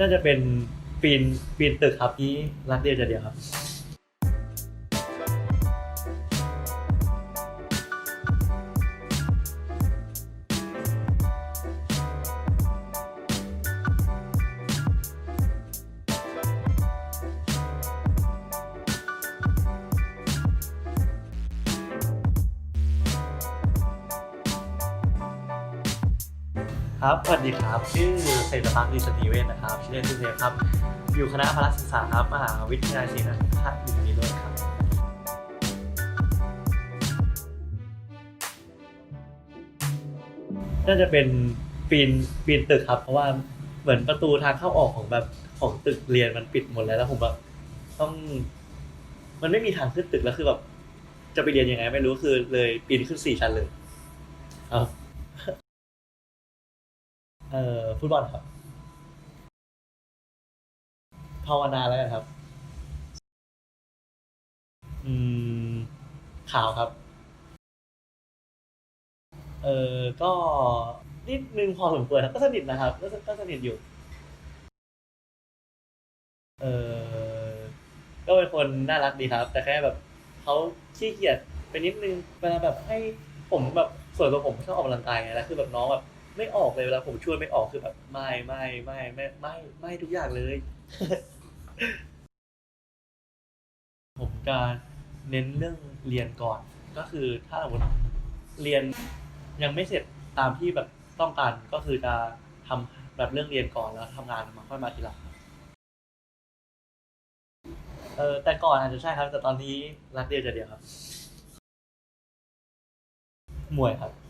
น่าจะเป็นปีนปีนตึกครับที่รักเดียวใจเดียวครับ ครับ สวัสดีครับ ชื่อเศรษฐพักดีสตีเวนนะครับ ชื่อเล่นชื่อเซฟครับ อยู่คณะพละศึกษาครับ มหาวิทยาลัยศรีนครินทร์วิโรจน์ครับน่าจะเป็นปีนปีนตึกครับ เพราะว่าเหมือนประตูทางเข้าออกของแบบของตึกเรียนมันปิดหมดแล้วแล้วผมแบบต้อง มันไม่มีทางขึ้นตึกแล้วคือแบบจะไปเรียนยังไง ไม่รู้คือเลยปีนขึ้นสี่ชั้นเลยเอา เอ่อฟุตบอลครับ ภาวนาแล้วกันครับ อืมขาวครับ เออก็นิดนึงพอสมควรครับก็สนิทนะครับก็ก็สนิทอยู่ เออก็เป็นคนน่ารักดีครับ แต่แค่แบบเขาขี้เกียจไปนิดนึงเวลาแบบให้ผมแบบส่วนตัวผมชอบออกกำลังกายไงแล้วคือแบบน้องแบบ ไม่ออกเลยเวลาผมช่วยไม่ออกคือแบบไม่ไม่ไม่ไม่ไม่ไม่ทุกอย่างเลย ผมจะเน้นเรื่องเรียนก่อน ก็คือถ้าสมมติเรียนยังไม่เสร็จตามที่แบบต้องการก็คือจะทำแบบเรื่องเรียนก่อนแล้วทำงานมาค่อยมาทีหลังเออแต่ก่อนอาจจะใช่ครับ แต่ตอนนี้รักเดียวใจเดียวครับ มวยครับ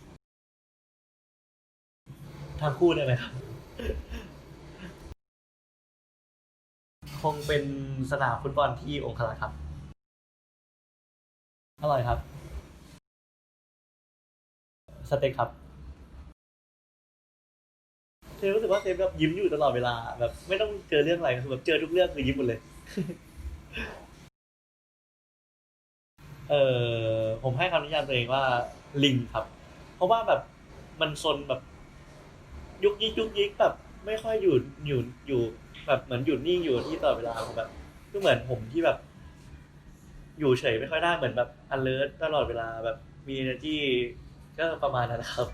ทั้งคู่ได้ไหมครับ คงเป็นสนามฟุตบอลที่องคลักษ์ครับ อร่อยครับ สเต็กครับเซฟรู้สึกว่าเซฟแบบยิ้มอยู่ตลอดเวลา แบบไม่ต้องเจอเรื่องอะไรคือแบบเจอทุกเรื่องคือยิ้มหมดเลย เออผมให้คำนิยามตัวเองว่าลิงครับ เพราะว่าแบบมันซนแบบ ยุกยิกยุกยิกแบบไม่ค่อยอยู่อยู่อยู่แบบเหมือนอยู่นิ่งอยู่ที่ตลอดเวลาผมแบบก็เหมือนผมที่แบบ อยู่เฉยไม่ค่อยได้เหมือนแบบ alert ตลอดเวลาแบบมี energy ก็ประมาณนั้นครับ